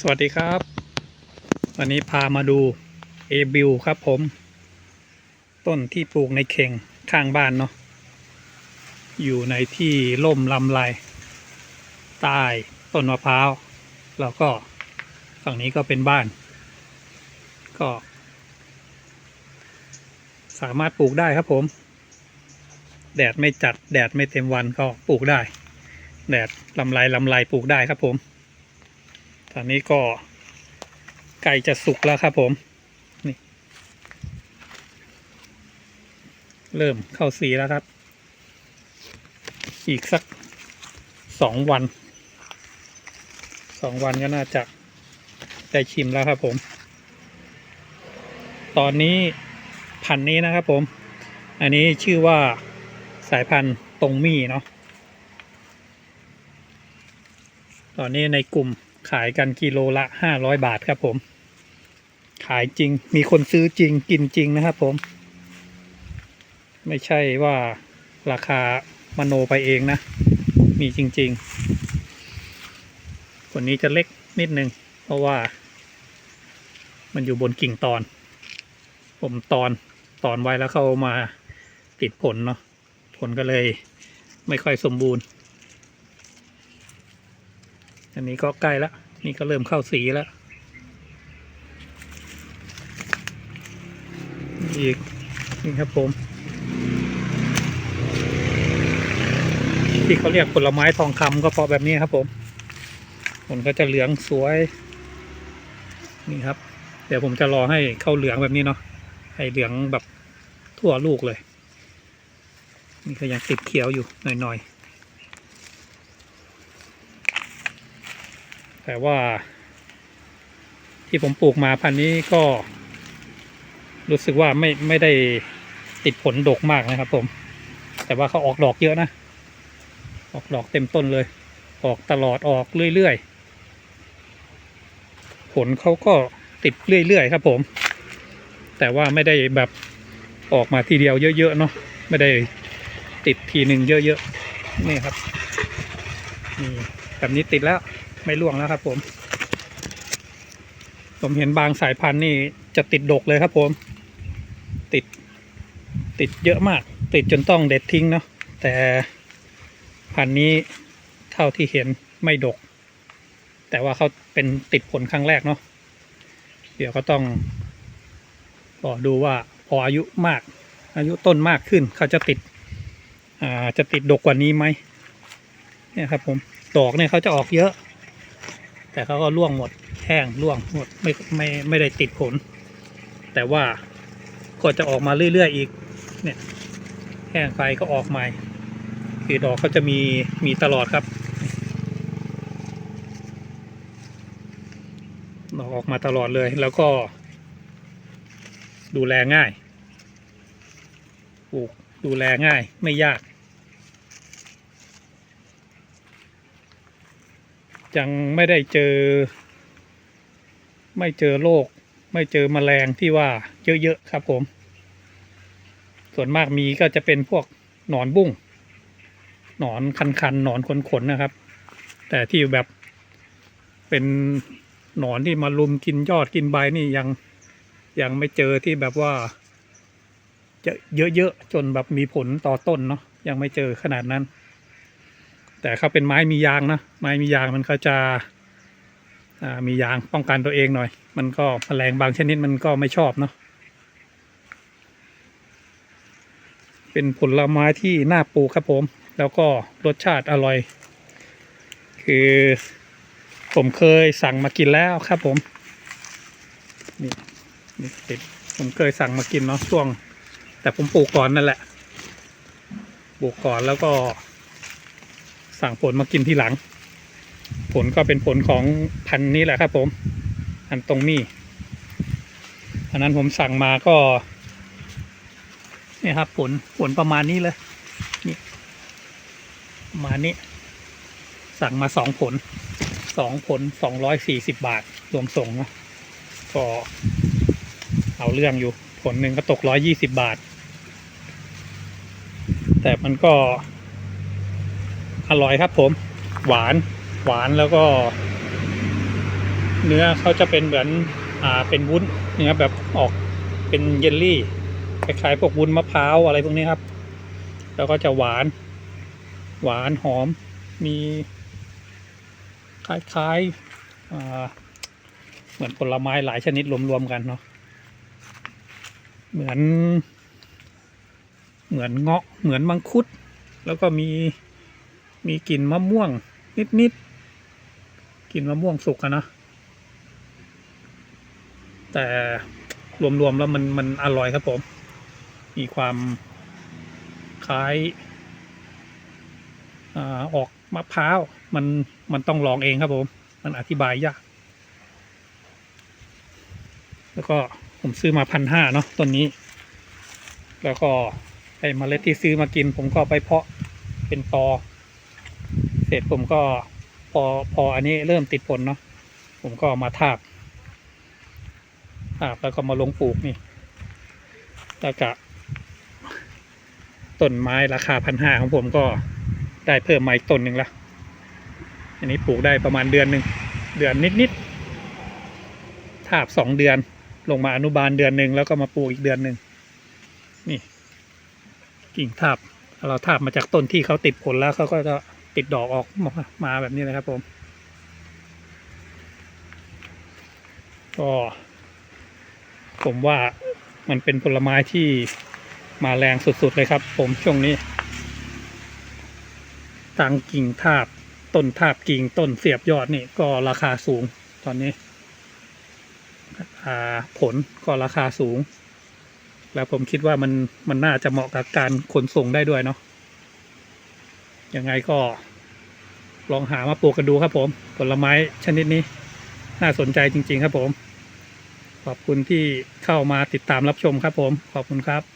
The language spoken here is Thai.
สวัสดีครับ วันนี้พามาดูเอบิวครับผม ต้นที่ปลูกในเข่งข้างบ้านเนาะอยู่ในที่ร่มลำไรใต้ต้นมะพร้าวแล้วก็ฝั่งนี้ก็เป็นบ้าน ก็ สามารถปลูกได้ครับผม แดดไม่จัดแดดไม่เต็มวันก็ปลูกได้ แดดลำไรลำไรปลูกได้ครับผม อนนี้ก็ไก่จะสุกแล้วครับผม นี่ เริ่มเข้าสีแล้วครับ อีกสักสองวัน สองวันก็น่าจะได้ชิมแล้วครับผม ตอนนี้พันธุ์นี้นะครับผม อันนี้ชื่อว่าสายพันธุ์ตรงมี่เนาะ ตอนนี้ในกลุ่ม ขายกันกิโลละห้าร้อยบาทครับผม ขายจริง มีคนซื้อจริงกินจริงนะครับผม ไม่ใช่ว่าราคามโนไปเองนะ มีจริงๆคนนี้จะเล็กนิดนึง เพราะว่า มันอยู่บนกิ่งตอน ผมตอนตอนไว้แล้วเขามาติดผลเนาะผลก็เลยไม่ค่อยสมบูรณ์ อันนี้ก็ใกล้แล้วนี่ก็เริ่มเข้าสีแล้วอีกนี่ครับผม ที่เขาเรียกผลไม้ทองคำก็เพราะแบบนี้ครับผมผลก็จะเหลืองสวย นี่ครับ เดี๋ยวผมจะรอให้เข้าเหลืองแบบนี้เนาะให้เหลืองแบบทั่วลูกเลย นี่ก็ยังติดเขียวอยู่หน่อยๆ แต่ว่า ที่ผมปลูกมาพันนี้ก็ รู้สึกว่าไม่ไม่ได้ติดผลดกมากนะครับ ผม แต่ว่าเขาออกดอกเยอะนะ ออกดอกเต็มต้นเลย ออกตลอดออกเรื่อยๆ ผลเขาก็ติดเรื่อยๆครับ ผม แต่ว่าไม่ได้แบบออกมาทีเดียวเยอะๆเนาะไม่ได้ติดทีหนึ่งเยอะๆนี่ครับนี่แบบนี้ติดแล้ว ไม่ร่วงแล้วครับ ผม ผมเห็นบางสายพันธุ์นี่จะติดดกเลยครับ ผม ติด ติดเยอะมาก ติดจนต้องเด็ดทิ้งเนาะแต่พันธุ์นี้เท่าที่เห็นไม่ดก แต่ว่าเขาเป็นติดผลครั้งแรกเนาะเดี๋ยวก็ต้องรอดูว่าพออายุมาก อายุต้นมากขึ้นเขาจะติดอ่าจะติดดกกว่านี้ไหมเนี่ยครับผมดอกเนี่ยเขาจะออกเยอะ แต่เขาก็ร่วงหมดแห้งร่วงหมดไม่ไม่ไม่ได้ติดผล แต่ว่าก็จะออกมาเรื่อยๆอีกเนี่ยแห้งไปก็ออกใหม่คือดอกเขาจะมีมีตลอดครับดอกออกมาตลอดเลยแล้วก็ ดูแลง่ายปลูกดูแลง่ายไม่ยาก ยังไม่ได้เจอ ไม่เจอโรคไม่เจอแมลงที่ว่าเยอะๆครับผม ส่วนมากมีก็จะเป็นพวกหนอนบุ้งหนอนคันๆหนอนขนๆนะครับ แต่ที่แบบเป็นหนอนที่มาลุมกินยอดกินใบนี่ยังยังไม่เจอที่แบบว่า จะเยอะๆจนแบบมีผลต่อต้นเนาะยังไม่เจอขนาดนั้น แต่เขาเป็นไม้มียางนะไม้มียางมันก็จะมียางป้องกันตัวเองหน่อย มันก็แมลงบางชนิดมันก็ไม่ชอบเนาะเป็นผลไม้ที่น่าปลูกครับผม แล้วก็รสชาติอร่อย คือผมเคยสั่งมากินแล้วครับผมนี่นี่ติดผมเคยสั่งมากินเนาะช่วง แต่ผมปลูกก่อนนั่นแหละปลูกก่อนแล้วก็ สั่งผลมากินทีหลัง ผลก็เป็นผลของพันนี้แหละครับ ผมอันตรงมี่อันนั้นผมสั่งมาก็นี่ครับ ผลผลประมาณนี้เลยนี่ประมาณนี้ สั่งมาสองผลสองผลสองร้อยสี่สิบบาทรวมส่งนะก็เอาเรื่องอยู่ ผลหนึ่งก็ตกร้อยยี่สิบบาท แต่มันก็ อร่อยครับผม หวานหวานแล้วก็ เนื้อเขาจะเป็นเหมือนอ่าเป็นวุ้นเนื้อแบบออกเป็นเยลลี่คล้ายๆพวกวุ้นมะพร้าวอะไรพวกนี้ครับ แล้วก็จะหวาน หวานหอมมีคล้ายๆอ่าเหมือนผลไม้หลายชนิดรวมๆกันเนาะเหมือน เหมือนเงาะเหมือนมังคุด แล้วก็มี มีกลิ่นมะม่วง นิดๆกลิ่นมะม่วงสุกอะนะ แต่รวมๆแล้วมันมันอร่อยครับผม มีความคล้ายอาออกมะพร้าวมันมันต้องลองเองครับผม มันอธิบายยาก แล้วก็ผมซื้อมาพันห้าเนาะต้นนี้ แล้วก็ไอ้เมล็ดที่ซื้อมากิน ผมก็ไปเพาะเป็นตอ เสร็จผมก็พอพออันนี้เริ่มติดผลเนาะผมก็มาทาบทาบแล้วก็มาลงปลูกนี่แล้วก็ต้นไม้ราคาพันห้าของผมก็ได้เพิ่มมาอีกต้นหนึ่งละอันนี้ปลูกได้ประมาณเดือนหนึ่งเดือนนิดๆทาบสองเดือนลงมาอนุบาลเดือนหนึ่งแล้วก็มาปลูกอีกเดือนหนึ่งนี่กิ่งทาบเราทาบมาจากต้นที่เขาติดผลแล้วเขาก็จะ ติดดอกออกมาแบบนี้นะครับผม ก็ผมว่ามันเป็นผลไม้ที่มาแรงสุดๆเลยครับ ผมช่วงนี้ทางกิ่งทาบต้นทาบกิ่งต้นเสียบยอดนี่ก็ราคาสูงตอนนี้ผลก็ราคาสูง แล้วผมคิดว่ามันมันน่าจะเหมาะกับการขนส่งได้ด้วยเนาะ ยังไงก็ ลองหามาปลูกกันดูครับผม ผลไม้ชนิดนี้ น่าสนใจจริง ๆ ครับผม ขอบคุณที่เข้ามาติดตามรับชมครับผม ขอบคุณครับ